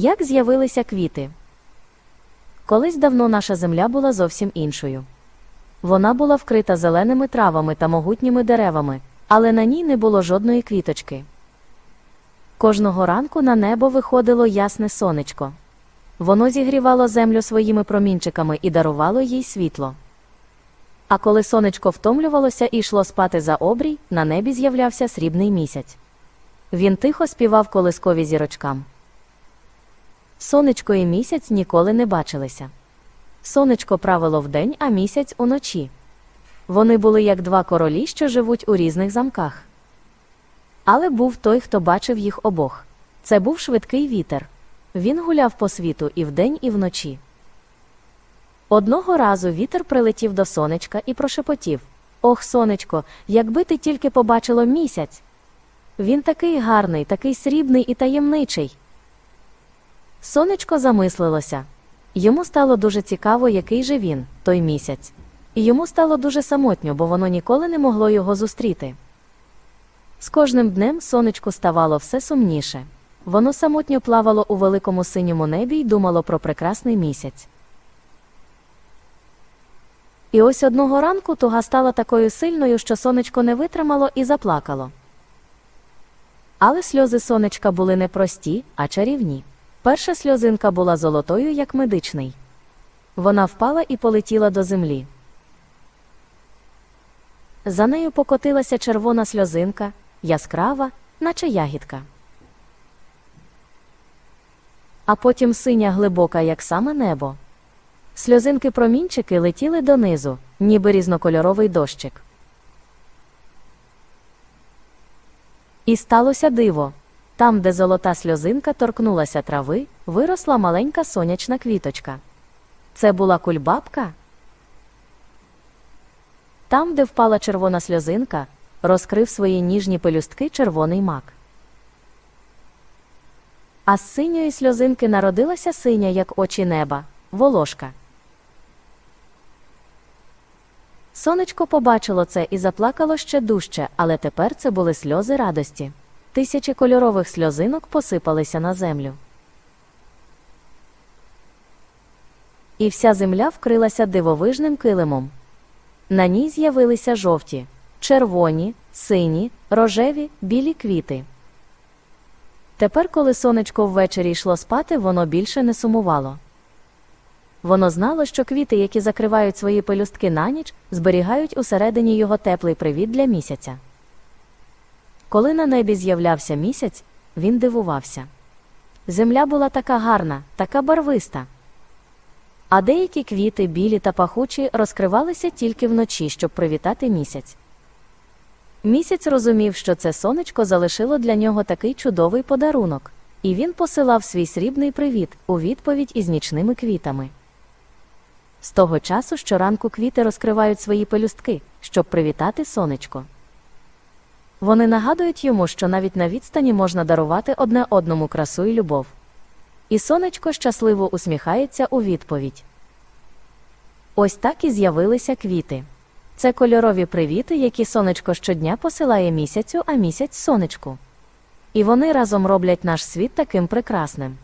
Як з'явилися квіти? Колись давно наша земля була зовсім іншою. Вона була вкрита зеленими травами та могутніми деревами, але на ній не було жодної квіточки. Кожного ранку на небо виходило ясне сонечко. Воно зігрівало землю своїми промінчиками і дарувало їй світло. А коли сонечко втомлювалося і йшло спати за обрій, на небі з'являвся срібний місяць. Він тихо співав колискові зірочкам. Сонечко і місяць ніколи не бачилися. Сонечко правило вдень, а місяць уночі. Вони були як два королі, що живуть у різних замках. Але був той, хто бачив їх обох. Це був швидкий вітер. Він гуляв по світу і вдень, і вночі. Одного разу вітер прилетів до сонечка і прошепотів Ох, сонечко, якби ти тільки побачило місяць. Він такий гарний, такий срібний і таємничий. Сонечко замислилося. Йому стало дуже цікаво, який же він, той місяць. І йому стало дуже самотньо, бо воно ніколи не могло його зустріти. З кожним днем сонечку ставало все сумніше. Воно самотньо плавало у великому синьому небі й думало про прекрасний місяць. І ось одного ранку туга стала такою сильною, що сонечко не витримало і заплакало. Але сльози сонечка були не прості, а чарівні. Перша сльозинка була золотою, як медичний. Вона впала і полетіла до землі. За нею покотилася червона сльозинка, яскрава, наче ягідка. А потім синя глибока, як саме небо. Сльозинки промінчики летіли донизу, ніби різнокольоровий дощик. І сталося диво. Там, де золота сльозинка торкнулася трави, виросла маленька сонячна квіточка. Це була кульбабка. Там, де впала червона сльозинка, розкрив свої ніжні пелюстки червоний мак. А з синьої сльозинки народилася синя, як очі неба, волошка. Сонечко побачило це і заплакало ще дужче, але тепер це були сльози радості. Тисячі кольорових сльозинок посипалися на землю. І вся земля вкрилася дивовижним килимом. На ній з'явилися жовті, червоні, сині, рожеві, білі квіти. Тепер, коли сонечко ввечері йшло спати, воно більше не сумувало. Воно знало, що квіти, які закривають свої пелюстки на ніч, зберігають усередині його теплий привіт для місяця. Коли на небі з'являвся місяць, він дивувався. Земля була така гарна, така барвиста. А деякі квіти, білі та пахучі, розкривалися тільки вночі, щоб привітати місяць. Місяць розумів, що це сонечко залишило для нього такий чудовий подарунок, і він посилав свій срібний привіт у відповідь із нічними квітами. З того часу щоранку квіти розкривають свої пелюстки, щоб привітати сонечко. Вони нагадують йому, що навіть на відстані можна дарувати одне одному красу і любов. І сонечко щасливо усміхається у відповідь. Ось так і з'явилися квіти. Це кольорові привіти, які сонечко щодня посилає місяцю, а місяць сонечку. І вони разом роблять наш світ таким прекрасним.